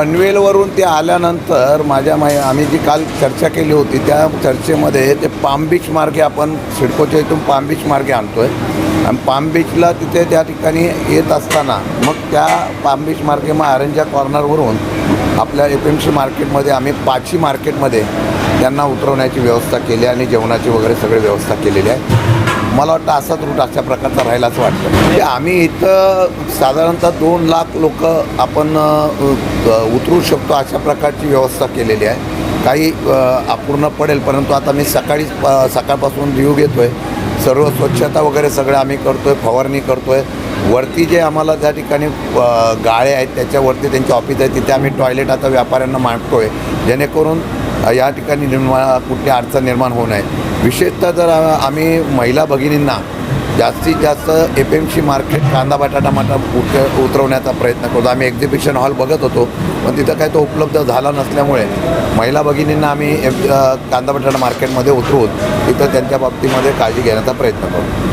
पनवेलवरून ते आल्यानंतर माझ्या माय आम्ही जी काल चर्चा केली होती त्या चर्चेमध्ये ते पाम बीच मार्गे आपण सिडकोच्या इथून पाम बीच मार्गे आणतो आहे आणि पाम बीचला तिथे त्या ठिकाणी येत असताना मग त्या पाम बीच मार्गे मग आरंजा कॉर्नरवरून आपल्या एफ एम सी मार्केटमध्ये आम्ही पाची मार्केटमध्ये त्यांना उतरवण्याची व्यवस्था केली आणि जेवणाची वगैरे सगळी व्यवस्था केलेली आहे. मला वाटतं असाच रूट अशा प्रकारचा राहील असं वाटतं. म्हणजे आम्ही इथं साधारणतः दोन लाख लोक आपण उतरू शकतो अशा प्रकारची व्यवस्था केलेली आहे. काही अपूर्ण पडेल परंतु आता मी सकाळीच सकाळपासून रिव्ह्यू घेतो आहे सर्व स्वच्छता वगैरे सगळं आम्ही करतो आहे फवारणी करतो आहे वरती जे आम्हाला त्या ठिकाणी गाळे आहेत त्याच्यावरती त्यांचे ऑफिस आहे तिथे आम्ही टॉयलेट आता व्यापाऱ्यांना मांडतो आहे जेणेकरून या ठिकाणी निर्माण कुठली अडचण निर्माण होऊ नये. विशेषतः जर आम्ही महिला भगिनींना जास्तीत जास्त एफ एम सी मार्केट कांदा बटाटा मटा उत उतरवण्याचा प्रयत्न करतो. आम्ही एक्झिबिशन हॉल बघत होतो पण तिथं काय तो उपलब्ध झाला नसल्यामुळे महिला भगिनींना आम्ही एफ कांदा बटाटा मार्केटमध्ये उतरवून तिथं त्यांच्या बाबतीमध्ये काळजी घेण्याचा प्रयत्न करतो.